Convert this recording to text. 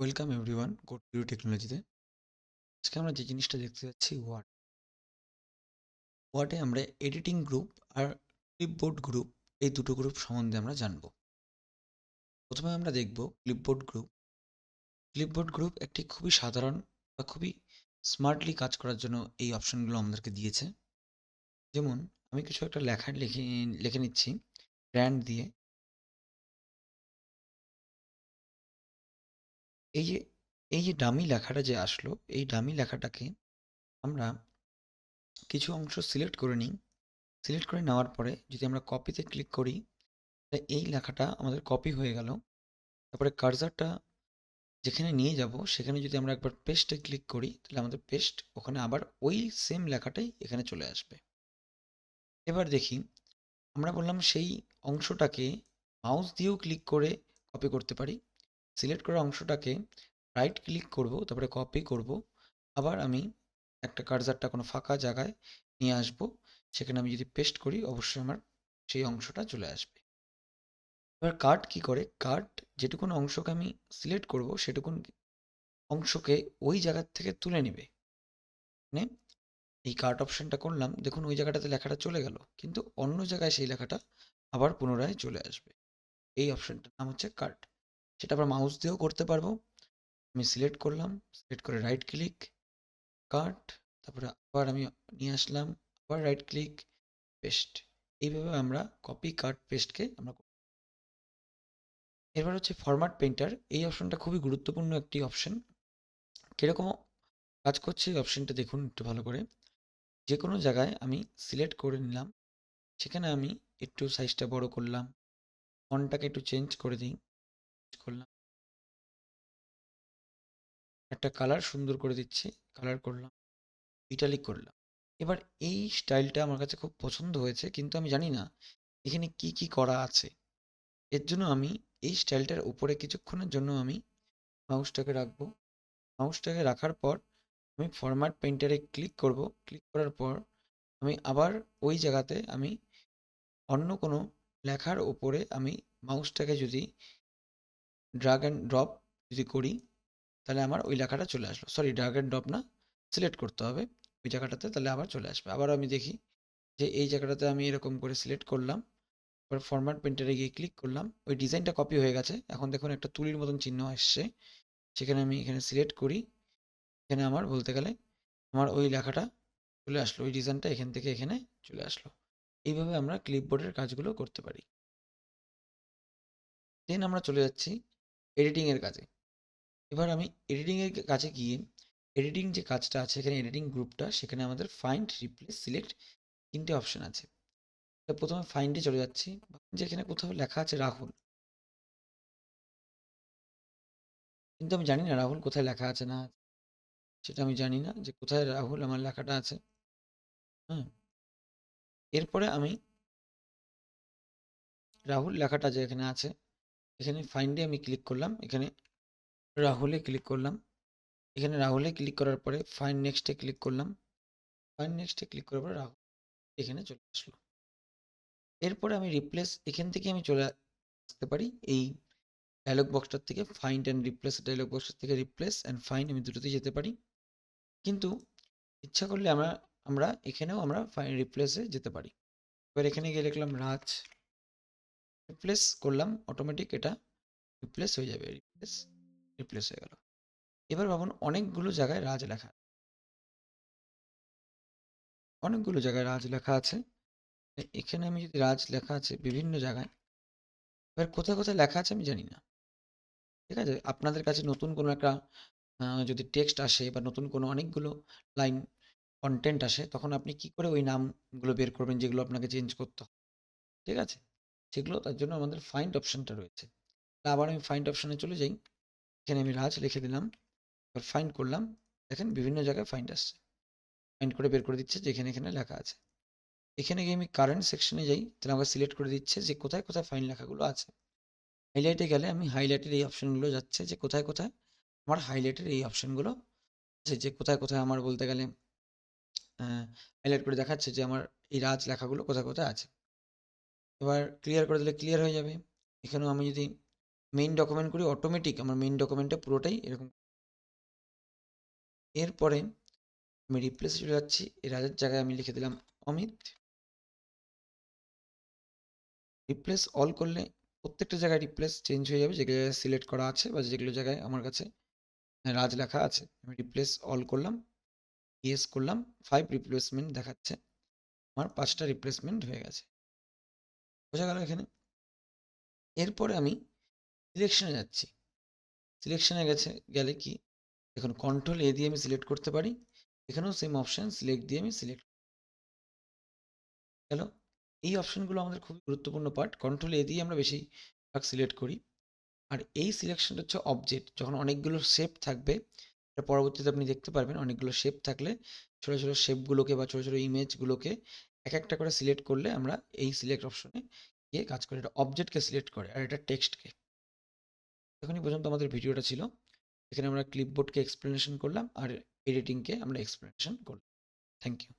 Welcome everyone code video টেকনোলজিতে আজকে আমরা যে জিনিসটা দেখতে যাচ্ছি ওয়ার্ড ওয়ার্ডে আমরা এডিটিং গ্রুপ আর ক্লিপবোর্ড গ্রুপ এই দুটো গ্রুপ সম্বন্ধে আমরা জানব। প্রথমে আমরা দেখব ক্লিপবোর্ড গ্রুপ ক্লিপবোর্ড গ্রুপ একটি খুবই সাধারণ বা খুবই স্মার্টলি কাজ করার জন্য এই অপশনগুলো আমাদেরকে দিয়েছে। যেমন, আমি কিছু একটা লেখা লিখে লিখে নিচ্ছি। ব্র্যান্ড দিয়ে। এই যে এই যে ডামি লেখাটা যে আসলো, এই ডামি লেখাটাকে আমরা কিছু অংশ সিলেক্ট করে নিই। সিলেক্ট করে নেওয়ার পরে যদি আমরা কপিতে ক্লিক করি তাহলে এই লেখাটা আমাদের কপি হয়ে গেল। তারপরে কার্সারটা যেখানে নিয়ে যাব, সেখানে যদি আমরা একবার পেস্টে ক্লিক করি, তাহলে আমাদের পেস্ট ওখানে আবার ওই সেম লেখাটাই এখানে চলে আসবে। এবার দেখি, আমরা বললাম সেই অংশটাকে মাউস দিয়েও ক্লিক করে কপি করতে পারি। সিলেক্ট করা অংশটাকে রাইট ক্লিক করব, তারপরে কপি করব। আবার আমি একটা কার্জারটা কোনো ফাঁকা জায়গায় নিয়ে আসব, সেখানে আমি যদি পেস্ট করি, অবশ্যই আমার সেই অংশটা চলে আসবে। এবার কার্ড কি করে? কার্ড যেটুকুন অংশকে আমি সিলেক্ট করব, সেটুকুন অংশকে ওই জায়গার থেকে তুলে নেবে। মানে এই কার্ট অপশনটা করলাম, দেখুন ওই জায়গাটাতে লেখাটা চলে গেল, কিন্তু অন্য জায়গায় সেই লেখাটা আবার পুনরায় চলে আসবে। এই অপশনটার নাম হচ্ছে কার্ট সেটা আবার মাউস দিয়েও করতে পারব। আমি সিলেক্ট করলাম সিলেক্ট করে রাইট ক্লিক কাট তারপরে আবার আমি নিয়ে আসলাম, আবার রাইট ক্লিক পেস্ট এইভাবে আমরা কপি কাট পেস্টকে আমরা এবার হচ্ছে ফরম্যাট পেন্টার এই অপশনটা খুবই গুরুত্বপূর্ণ একটি অপশন কীরকম কাজ করছে এই অপশনটা দেখুন একটু ভালো করে। যে কোনো জায়গায় আমি সিলেক্ট করে নিলাম, সেখানে আমি একটু সাইজটা বড় করলাম ফন্টটাকে একটু চেঞ্জ করে দিই। করলাম। একটা কালার সুন্দর করে দিচ্ছি কালার করলাম ইটালিক করলাম। এবার এই স্টাইলটা আমার কাছে খুব পছন্দ হয়েছে, কিন্তু আমি জানি না এখানে কি কি করা আছে। এর জন্য আমি এই স্টাইলটার উপরে কিছুক্ষণের জন্য আমি মাউসটাকে রাখব। মাউসটাকে রাখার পর আমি ফরম্যাট পেন্টারে ক্লিক করব। ক্লিক করার পর আমি আবার ওই জায়গাতে আমি অন্য কোনো লেখার ওপরে আমি মাউসটাকে যদি ড্রাগ অ্যান্ড ড্রপ যদি করি, তাহলে আমার ওই লেখাটা চলে আসলো। সরি ড্রাগ অ্যান্ড ড্রপ না সিলেক্ট করতে হবে। ওই জায়গাটাতে তাহলে আবার চলে আসবে। আবার আমি দেখি যে এই জায়গাটাতে আমি এরকম করে সিলেক্ট করলাম। এবার ফরম্যাট প্রিন্টারে গিয়ে ক্লিক করলাম। ওই ডিজাইনটা কপি হয়ে গেছে। এখন দেখুন একটা তুলির মতন চিহ্ন আসছে। সেখানে আমি এখানে সিলেক্ট করি। এখানে আমার বলতে গেলে আমার ওই লেখাটা চলে আসলো। ওই ডিজাইনটা এখান থেকে এখানে চলে আসলো। এইভাবে আমরা ক্লিপবোর্ডের কাজগুলো করতে পারি। দেন আমরা চলে যাচ্ছি এডিটিংয়ের কাজে। এবার আমি এডিটিংয়ের কাছে গিয়ে এডিটিং যে কাজটা আছে এখানে এডিটিং গ্রুপটা সেখানে আমাদের ফাইন্ড রিপ্লেস সিলেক্ট তিনটে অপশন আছে। তো প্রথমে ফাইন্ডে চলে যাচ্ছি। যেখানে কোথাও লেখা আছে রাহুল। কিন্তু আমি জানি না রাহুল কোথায় লেখা আছে না সেটা আমি জানি না যে কোথায় রাহুল আমার লেখাটা আছে। হ্যাঁ এরপরে আমি রাহুল লেখাটা যে এখানে আছে এখানে ফাইন্ডে আমি ক্লিক করলাম, এখানে রাহুলে ক্লিক করলাম, এখানে রাহুলে ক্লিক করার পরে ফাইন নেক্সটে ক্লিক করলাম ফাইন নেক্সটে ক্লিক করার পরে রাহুল এখানে চলে আসলো। এরপরে আমি রিপ্লেস এখান থেকে আমি চলে আসতে পারি এই ডায়লগ বক্সটার থেকে ফাইন্ড অ্যান্ড রিপ্লেস ডায়লগ বক্সটার থেকে রিপ্লেস অ্যান্ড ফাইন আমি দুটোতেই যেতে পারি। কিন্তু ইচ্ছা করলে আমরা আমরা এখানেও আমরা ফাইন রিপ্লেসে যেতে পারি। এবার এখানে গিয়ে লিখলাম রাজ রিপ্লেস করলাম অটোমেটিক এটা রিপ্লেস হয়ে যাবে রিপ্লেস রিপ্লেস হয়ে গেল। এবার ভাবুন অনেকগুলো জায়গায় রাজ লেখা অনেকগুলো জায়গায় রাজ লেখা আছে। এখানে আমি যদি রাজ লেখা আছে বিভিন্ন জায়গায়, এবার কোথায় কোথায় লেখা আছে আমি জানি না। ঠিক আছে? আপনাদের কাছে নতুন কোনো একটা যদি টেক্সট আসে বা নতুন কোনো অনেকগুলো লাইন কন্টেন্ট আসে, তখন আপনি কি করে ওই নামগুলো বের করবেন যেগুলো আপনাকে চেঞ্জ করতে হবে? ঠিক আছে? সেগুলো তার জন্য আমাদের ফাইন্ড অপশানটা রয়েছে। আবার আমি ফাইন্ড অপশানে চলে যাই। এখানে আমি রাজ লিখে দিলাম। এবার ফাইন্ড করলাম। দেখেন বিভিন্ন জায়গায় ফাইন্ড আসছে। ফাইন্ড করে বের করে দিচ্ছে যে এখানে এখানে লেখা আছে। এখানে গিয়ে আমি কারেন্ট সেকশনে যাই। তাহলে আমাকে সিলেক্ট করে দিচ্ছে যে কোথায় কোথায় ফাইন লেখাগুলো আছে। হাইলাইটে গেলে আমি হাইলাইটের এই অপশানগুলো যাচ্ছে যে কোথায় কোথায় আমার হাইলাইটের এই অপশানগুলো আছে যে কোথায় কোথায় আমার বলতে গেলে হাইলাইট করে দেখাচ্ছে যে আমার এই রাজ লেখাগুলো কোথায় কোথায় আছে। এবার ক্লিয়ার করে দিলে ক্লিয়ার হয়ে যাবে। এখানেও আমি যদি মেইন ডকুমেন্ট করি অটোমেটিক আমার মেইন ডকুমেন্টে পুরোটাই এরকম। এরপরে আমি রিপ্লেস চলে যাচ্ছি, এর আগের জায়গায় আমি লিখে দিলাম অমিত। রিপ্লেস অল করলে প্রত্যেকটা জায়গায় রিপ্লেস চেঞ্জ হয়ে যাবে যেগুলো জায়গায় সিলেক্ট করা আছে বা যেগুলো জায়গায় আমার কাছে রাজ লেখা আছে। আমি রিপ্লেস অল করলাম ইয়েস করলাম ফাইভ রিপ্লেসমেন্ট দেখাচ্ছে। আমার পাঁচটা রিপ্লেসমেন্ট হয়ে গেছে। বোঝা গেল এখানে? এরপরে আমি সিলেকশনে যাচ্ছি। সিলেকশনে গেছে, গেলে কি? দেখুন কন্ট্রোল এ দিয়ে আমি সিলেক্ট করতে পারি। এখানেও সেম অপশন সিলেক্ট দিয়ে আমি সিলেক্ট গেল। এই অপশনগুলো আমাদের খুবই গুরুত্বপূর্ণ পার্ট কন্ট্রোল এ দিয়ে আমরা বেশি ভাগ সিলেক্ট করি। আর এই সিলেকশনটা হচ্ছে অবজেক্ট যখন অনেকগুলো শেপ থাকবে পরবর্তীতে আপনি দেখতে পারবেন, অনেকগুলো শেপ থাকলে ছোটো ছোটো শেপগুলোকে বা ছোটো ছোটো ইমেজগুলোকে এক একটা করে সিলেক্ট করলে আমরা এই সিলেক্ট অপশনে গিয়ে কাজ করি এটা অবজেক্টকে সিলেক্ট করে আর এটা টেক্সটকে এখনই পর্যন্ত আমাদের ভিডিওটা ছিল। এখানে আমরা ক্লিপবোর্ডকে এক্সপ্লেনেশন করলাম আর এডিটিংকে আমরা এক্সপ্লেনেশন করলাম। Thank you